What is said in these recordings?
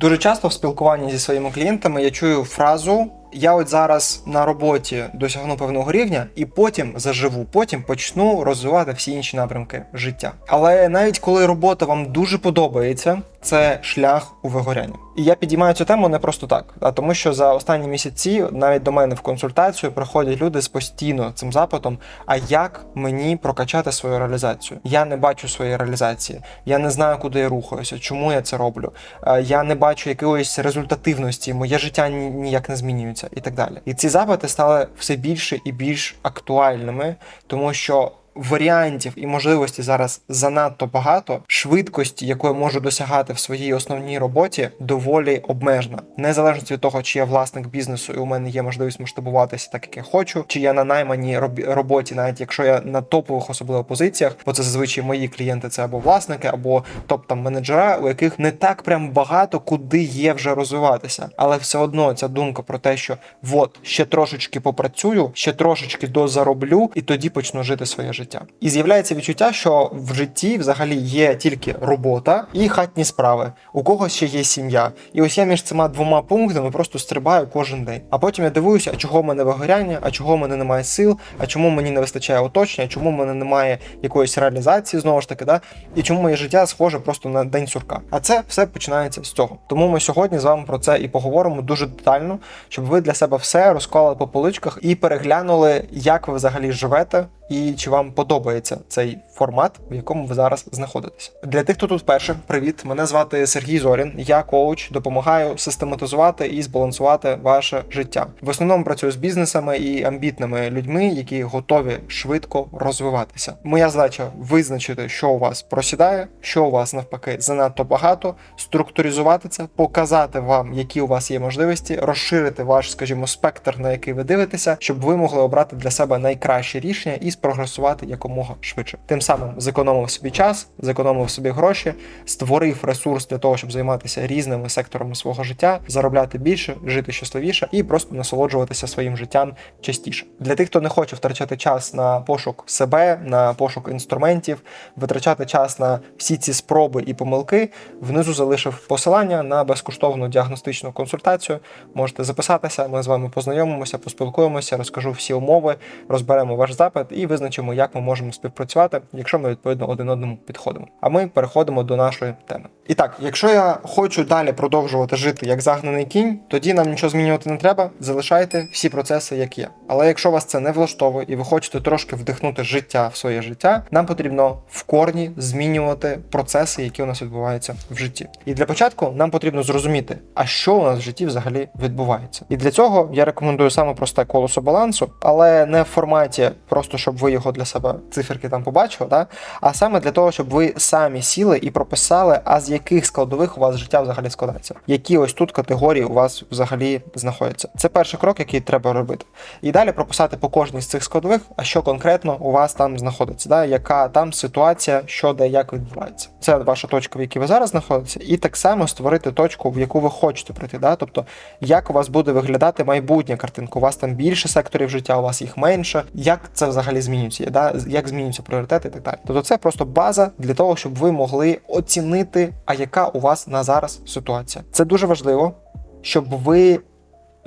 Дуже часто в спілкуванні зі своїми клієнтами я чую фразу. Я от зараз на роботі досягну певного рівня, і потім заживу, потім почну розвивати всі інші напрямки життя. Але навіть коли робота вам дуже подобається, це шлях у вигоряння. І я підіймаю цю тему не просто так, а тому, що за останні місяці навіть до мене в консультацію приходять люди з постійно цим запитом: а як мені прокачати свою реалізацію? Я не бачу своєї реалізації, я не знаю, куди я рухаюся, чому я це роблю. Е, Я не бачу якоїсь результативності, моє життя ні- ніяк не змінюється і так далі. І ці запити стали все більше і більш актуальними, тому що. Варіантів і можливостей зараз занадто багато. Швидкості, якої можу досягати в своїй основній роботі, доволі обмежена. Незалежно від того, чи я власник бізнесу, і у мене є можливість масштабуватися так, як я хочу, чи я на найманій роботі, навіть якщо я на топових особливо позиціях, бо це зазвичай мої клієнти, це або власники, або топ там менеджера, у яких не так прям багато куди є вже розвиватися. Але все одно ця думка про те, що от ще трошечки попрацюю, ще трошечки дозароблю, і тоді почну жити своє життя. І з'являється відчуття, що в житті взагалі є тільки робота і хатні справи. У когось ще є сім'я. І ось я між цими двома пунктами просто стрибаю кожен день. А потім я дивуюся, а чого в мене вигоряння, а чого в мене немає сил, а чому мені не вистачає оточення, чому в мене немає якоїсь реалізації знову ж таки, да? і чому моє життя схоже просто на день сурка. А це все починається з цього. Тому ми сьогодні з вами про це і поговоримо дуже детально, щоб ви для себе все розклали по поличках і переглянули, як ви взагалі живете. І чи вам подобається цей формат, в якому ви зараз знаходитеся? Для тих, хто тут вперше, привіт! Мене звати Сергій Зорін. Я коуч, допомагаю систематизувати і збалансувати ваше життя. В основному працюю з бізнесами і амбітними людьми, які готові швидко розвиватися. Моя задача визначити, що у вас просідає, що у вас навпаки занадто багато, структуризувати це, показати вам, які у вас є можливості, розширити ваш, скажімо, спектр, на який ви дивитеся, щоб ви могли обрати для себе найкраще рішення і спрогресувати якомога швидше. Тим самим зекономив собі час, зекономив собі гроші, створив ресурс для того, щоб займатися різними секторами свого життя, заробляти більше, жити щасливіше і просто насолоджуватися своїм життям частіше. Для тих, хто не хоче втрачати час на пошук себе, на пошук інструментів, витрачати час на всі ці спроби і помилки, внизу залишив посилання на безкоштовну діагностичну консультацію. Можете записатися, ми з вами познайомимося, поспілкуємося, розкажу всі умови, розберемо ваш запит і визначимо, як ми можемо співпрацювати, якщо ми відповідно один одному підходимо. А ми переходимо до нашої теми. І так, якщо я хочу далі продовжувати жити як загнаний кінь, тоді нам нічого змінювати не треба. Залишайте всі процеси, як є. Але якщо вас це не влаштовує і ви хочете трошки вдихнути життя в своє життя, нам потрібно в корні змінювати процеси, які у нас відбуваються в житті. І для початку нам потрібно зрозуміти, а що у нас в житті взагалі відбувається. І для цього я рекомендую саме просте колесо балансу, але не в форматі просто щоб ви його для себе циферки там побачили, да? а саме для того, щоб ви самі сіли і прописали, а з яких складових у вас життя взагалі складається, які ось тут категорії у вас взагалі знаходяться. Це перший крок, який треба робити. І далі прописати по кожній з цих складових, а що конкретно у вас там знаходиться, да? яка там ситуація, що де як відбувається. Це ваша точка, в якій ви зараз знаходитеся, і так само створити точку, в яку ви хочете прийти. Да? Тобто, як у вас буде виглядати майбутня картинка. У вас там більше секторів життя, у вас їх менше. Як це взагалі змінюється? Да? Як змінюються пріоритети і далі. Тобто, це просто база для того, щоб ви могли оцінити, а яка у вас на зараз ситуація. Це дуже важливо, щоб ви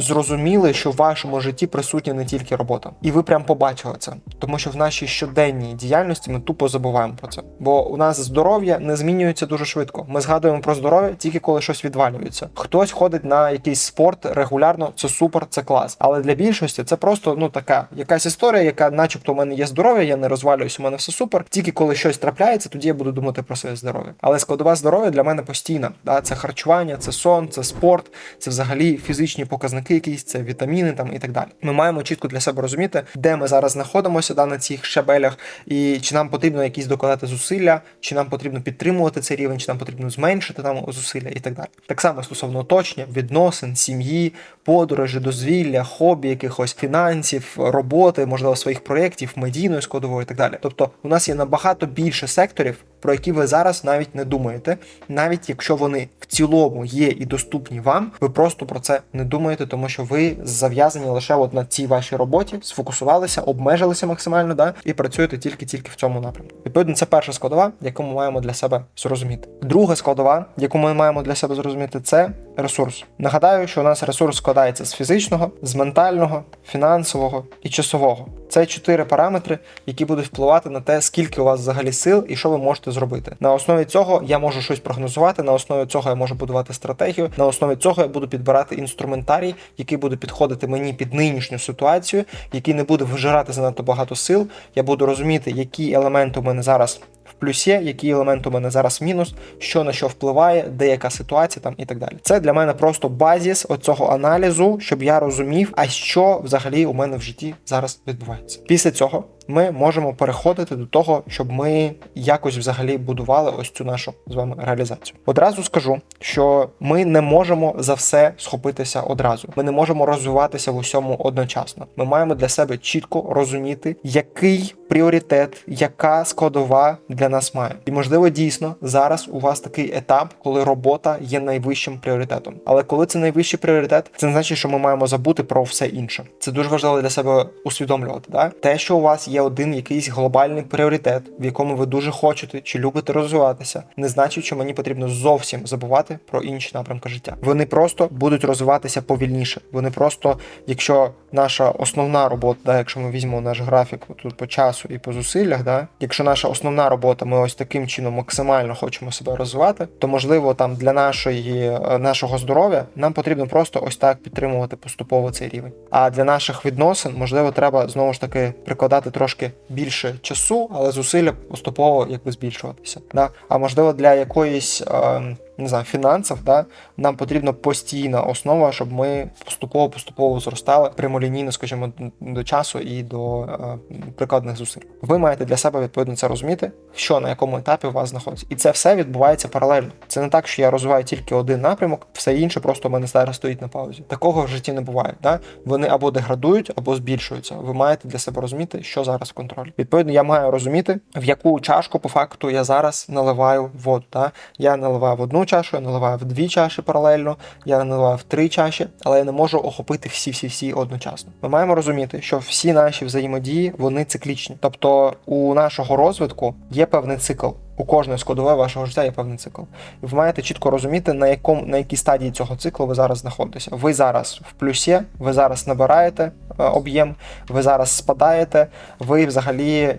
зрозуміли, що в вашому житті присутня не тільки робота, і ви прям побачили це, тому що в нашій щоденній діяльності ми тупо забуваємо про це. Бо у нас здоров'я не змінюється дуже швидко. Ми згадуємо про здоров'я тільки коли щось відвалюється. Хтось ходить на якийсь спорт регулярно, це супер, це клас. Але для більшості це просто ну така якась історія, яка, начебто, у мене є здоров'я, я не розвалююсь, у мене все супер. Тільки коли щось трапляється, тоді я буду думати про своє здоров'я. Але складова здоров'я для мене постійна. Да? Це харчування, це сон, це спорт, це взагалі фізичні показники, якісь це вітаміни там і так далі. Ми маємо чітко для себе розуміти, де ми зараз знаходимося да, на цих щабелях, і чи нам потрібно якісь докладати зусилля, чи нам потрібно підтримувати цей рівень, чи нам потрібно зменшити там зусилля і так далі. Так само стосовно оточення, відносин, сім'ї, подорожі, дозвілля, хобі, якихось фінансів, роботи, можливо, своїх проєктів, медійної складової і так далі. Тобто, у нас є набагато більше секторів. Про які ви зараз навіть не думаєте, навіть якщо вони в цілому є і доступні вам, ви просто про це не думаєте, тому що ви зав'язані лише от на цій вашій роботі, сфокусувалися, обмежилися максимально, да, і працюєте тільки-тільки в цьому напрямку. Відповідно, це перша складова, яку ми маємо для себе зрозуміти. Друга складова, яку ми маємо для себе зрозуміти, це ресурс. Нагадаю, що у нас ресурс складається з фізичного, з ментального, фінансового і часового. Це чотири параметри, які будуть впливати на те, скільки у вас взагалі сил і що ви можете зробити. На основі цього я можу щось прогнозувати. На основі цього я можу будувати стратегію. На основі цього я буду підбирати інструментарій, який буде підходити мені під нинішню ситуацію, який не буде вжирати занадто багато сил. Я буду розуміти, які елементи у мене зараз. Плюсі, які елементи у мене зараз мінус, що на що впливає, де яка ситуація там і так далі. Це для мене просто базіс оцього аналізу, щоб я розумів, а що взагалі у мене в житті зараз відбувається. Після цього ми можемо переходити до того, щоб ми якось взагалі будували ось цю нашу з вами реалізацію. Одразу скажу, що ми не можемо за все схопитися одразу. Ми не можемо розвиватися в усьому одночасно. Ми маємо для себе чітко розуміти, який пріоритет, яка складова для нас має. І можливо, дійсно зараз у вас такий етап, коли робота є найвищим пріоритетом. Але коли це найвищий пріоритет, це не значить, що ми маємо забути про все інше. Це дуже важливо для себе усвідомлювати. Да? Те, що у вас є один якийсь глобальний пріоритет, в якому ви дуже хочете чи любите розвиватися, не значить, що мені потрібно зовсім забувати про інші напрямки життя. Вони просто будуть розвиватися повільніше. Вони просто, якщо наша основна робота, да, якщо ми візьмемо наш графік тут по часу і по зусиллях, да, якщо наша основна робота, ми ось таким чином максимально хочемо себе розвивати, то можливо там для нашої е, нашого здоров'я нам потрібно просто ось так підтримувати поступово цей рівень. А для наших відносин можливо треба знову ж таки прикладати трошки більше часу, але зусилля поступово якби збільшуватися. Да? А можливо для якоїсь. Е, не знаю, фінансів, да, нам потрібна постійна основа, щоб ми поступово-поступово зростали прямолінійно, скажімо, до часу і до е, прикладних зусиль. Ви маєте для себе відповідно це розуміти, що на якому етапі у вас знаходиться. І це все відбувається паралельно. Це не так, що я розвиваю тільки один напрямок, все інше просто у мене зараз стоїть на паузі. Такого в житті не буває. Да? Вони або деградують, або збільшуються. Ви маєте для себе розуміти, що зараз в контролі. Відповідно, я маю розуміти, в яку чашку по факту я зараз наливаю воду. Да? Я наливаю в одну чашу, я наливаю в дві чаші паралельно, я наливаю в три чаші, але я не можу охопити всі-всі-всі одночасно. Ми маємо розуміти, що всі наші взаємодії вони циклічні. Тобто у нашого розвитку є певний цикл. У кожної складової вашого життя є певний цикл. І ви маєте чітко розуміти, на якому на якій стадії цього циклу ви зараз знаходитеся. Ви зараз в плюсі, ви зараз набираєте е, об'єм, ви зараз спадаєте, ви взагалі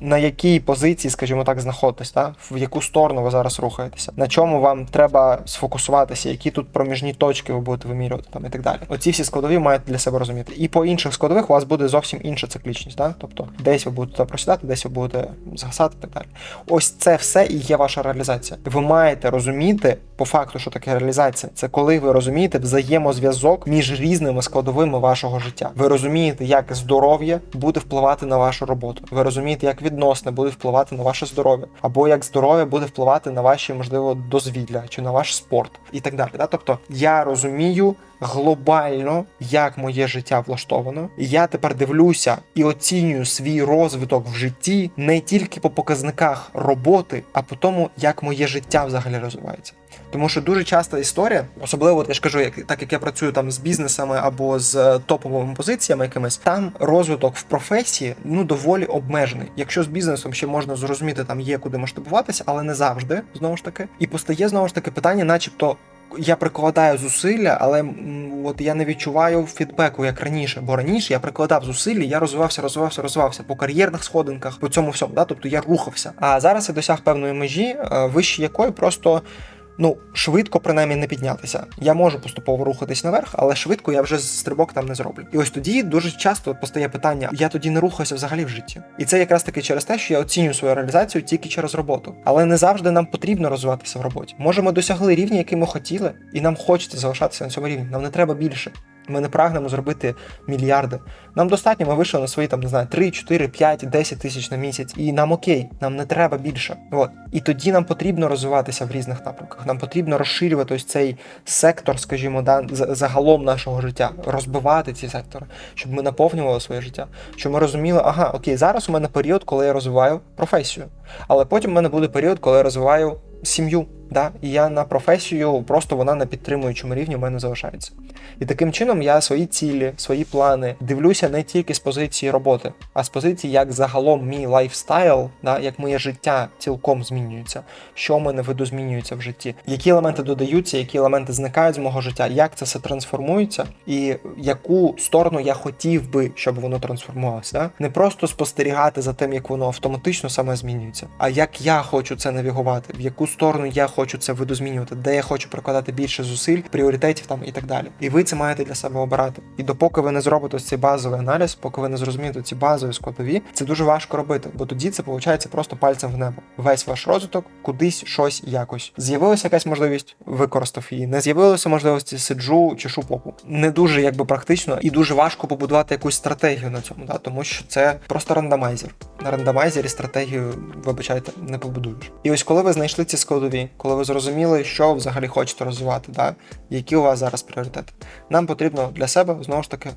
на якій позиції, скажімо так, знаходитесь, та? в яку сторону ви зараз рухаєтеся, на чому вам треба сфокусуватися, які тут проміжні точки ви будете вимірювати там і так далі. Оці всі складові маєте для себе розуміти. І по інших складових у вас буде зовсім інша циклічність. Та? Тобто десь ви будете просідати, десь ви будете згасати і так далі. Ось це все і є ваша реалізація. Ви маєте розуміти по факту, що таке реалізація. Це коли ви розумієте взаємозв'язок між різними складовими вашого життя. Ви розумієте, як здоров'я буде впливати на вашу роботу. Ви розумієте, як відносини буде впливати на ваше здоров'я, або як здоров'я буде впливати на ваші, можливо, дозвілля чи на ваш спорт, і так далі. Да? Тобто я розумію. Глобально, як моє життя влаштовано, і я тепер дивлюся і оцінюю свій розвиток в житті не тільки по показниках роботи, а по тому, як моє життя взагалі розвивається. Тому що дуже часто історія, особливо я ж кажу, як так як я працюю там з бізнесами або з е, топовими позиціями якимись, там розвиток в професії ну доволі обмежений. Якщо з бізнесом ще можна зрозуміти, там є куди масштабуватися, але не завжди знову ж таки. І постає знову ж таки питання, начебто. Я прикладаю зусилля, але от я не відчуваю фідбеку як раніше. Бо раніше я прикладав зусилля, я розвивався, розвивався, розвивався по кар'єрних сходинках, по цьому всьому. Да? Тобто я рухався. А зараз я досяг певної межі, е, вище якої просто. Ну, швидко принаймні не піднятися. Я можу поступово рухатись наверх, але швидко я вже стрибок там не зроблю. І ось тоді дуже часто постає питання: я тоді не рухаюся взагалі в житті. І це якраз таки через те, що я оцінюю свою реалізацію тільки через роботу. Але не завжди нам потрібно розвиватися в роботі. Може, ми досягли рівня, який ми хотіли, і нам хочеться залишатися на цьому рівні. Нам не треба більше. Ми не прагнемо зробити мільярди. Нам достатньо, ми вийшли на свої там не знаю 3, 4, 5, 10 тисяч на місяць, і нам окей, нам не треба більше. От і тоді нам потрібно розвиватися в різних напрямках. Нам потрібно розширювати ось цей сектор, скажімо, да, за- загалом нашого життя, розбивати ці сектори, щоб ми наповнювали своє життя. Щоб ми розуміли, ага, окей, зараз у мене період, коли я розвиваю професію, але потім у мене буде період, коли я розвиваю сім'ю. Да? І я на професію просто вона на підтримуючому рівні в мене залишається. І таким чином я свої цілі, свої плани дивлюся не тільки з позиції роботи, а з позиції, як загалом мій лайфстайл, да, як моє життя цілком змінюється, що в мене видозмінюється в житті, які елементи додаються, які елементи зникають з мого життя, як це все трансформується, і яку сторону я хотів би, щоб воно трансформувалося. Да? Не просто спостерігати за тим, як воно автоматично саме змінюється, а як я хочу це навігувати, в яку сторону я хочу це видозмінювати, де я хочу прикладати більше зусиль, пріоритетів там і так далі. І ви це маєте для себе обирати. І допоки ви не зробите цей базовий аналіз, поки ви не зрозумієте ці базові складові, це дуже важко робити, бо тоді це виходить просто пальцем в небо. Весь ваш розвиток кудись щось якось. З'явилася якась можливість, використав її. Не з'явилося можливості, сиджу, чешу попу. Не дуже якби практично і дуже важко побудувати якусь стратегію на цьому, да, тому що це просто рандомайзер. На рандомайзері стратегію, вибачайте, не побудуєш. І ось коли ви знайшли ці складові, коли ви зрозуміли, що взагалі хочете розвивати, да, які у вас зараз пріоритети, нам потрібно для себе знову ж таки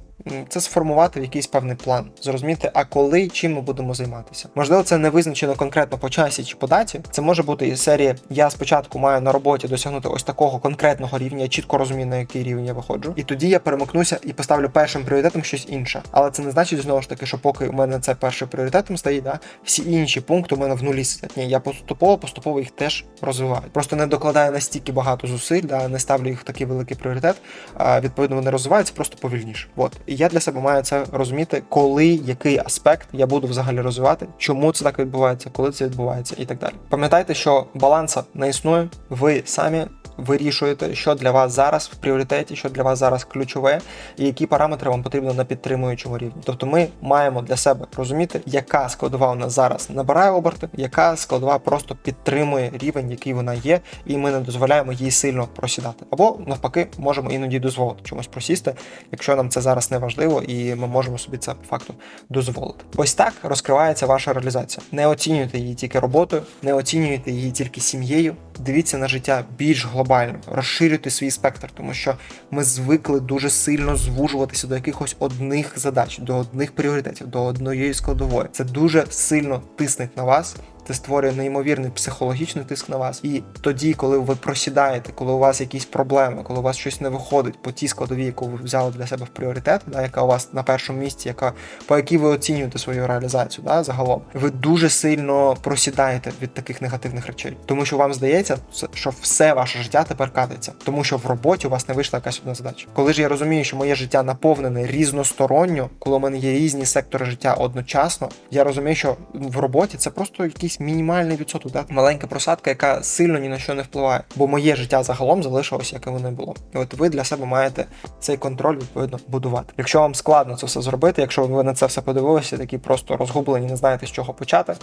це сформувати в якийсь певний план, зрозуміти, а коли чим ми будемо займатися. Можливо, це не визначено конкретно по часі чи по даті. Це може бути із серії Я спочатку маю на роботі досягнути ось такого конкретного рівня, я чітко розумію, на який рівень я виходжу. І тоді я перемикнуся і поставлю першим пріоритетом щось інше. Але це не значить знову ж таки, що поки у мене це першим пріоритетом стоїть, да, всі інші пункти у мене в нулі сидять. Ні, я поступово поступово їх теж розвиваю. Просто не докладаю настільки багато зусиль, да, не ставлю їх в такий великий пріоритет. А, відповідно, вони розвиваються просто повільніше. От і я для себе маю це розуміти, коли який аспект я буду взагалі розвивати, чому це так відбувається, коли це відбувається, і так далі. Пам'ятайте, що баланса не існує. Ви самі вирішуєте, що для вас зараз в пріоритеті, що для вас зараз ключове, і які параметри вам потрібно на підтримуючому рівні. Тобто, ми маємо для себе розуміти, яка складова у нас зараз набирає оберти, яка складова просто підтримує рівень, який вона є, і ми не дозволяємо їй сильно просідати. Або навпаки, можемо іноді дозволити чомусь просісти, якщо нам це зараз не важливо, і ми можемо собі це по факту дозволити. Ось так розкривається ваша реалізація. Не оцінюйте її тільки роботою, не оцінюйте її тільки сім'єю. Дивіться на життя більш глобально, розширюйте свій спектр, тому що ми звикли дуже сильно звужуватися до якихось одних задач, до одних пріоритетів, до одної складової. Це дуже сильно тиснить на вас. Це створює неймовірний психологічний тиск на вас. І тоді, коли ви просідаєте, коли у вас якісь проблеми, коли у вас щось не виходить по тій складовій, яку ви взяли для себе в пріоритет, да, яка у вас на першому місці, яка по якій ви оцінюєте свою реалізацію, да, загалом, ви дуже сильно просідаєте від таких негативних речей, тому що вам здається, що все ваше життя тепер катиться, тому що в роботі у вас не вийшла якась одна задача. Коли ж я розумію, що моє життя наповнене різносторонньо, коли у мене є різні сектори життя одночасно, я розумію, що в роботі це просто якийсь мінімальний відсоток, да? маленька просадка, яка сильно ні на що не впливає. Бо моє життя загалом залишилось, яке воно було. І от ви для себе маєте цей контроль відповідно будувати. Якщо вам складно це все зробити, якщо ви на це все подивилися, такі просто розгублені, не знаєте з чого почати.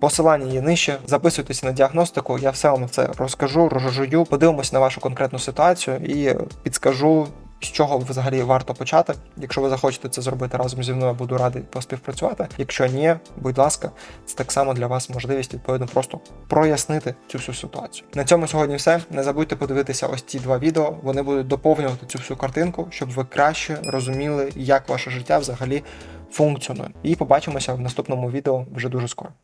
Посилання є нижче. Записуйтесь на діагностику, я все вам це розкажу, розжую, подивимось на вашу конкретну ситуацію і підскажу. З чого взагалі варто почати? Якщо ви захочете це зробити разом зі мною, буду радий поспівпрацювати. Якщо ні, будь ласка, це так само для вас можливість відповідно просто прояснити цю всю ситуацію. На цьому сьогодні все. Не забудьте подивитися ось ці два відео. Вони будуть доповнювати цю всю картинку, щоб ви краще розуміли, як ваше життя взагалі функціонує. І побачимося в наступному відео вже дуже скоро.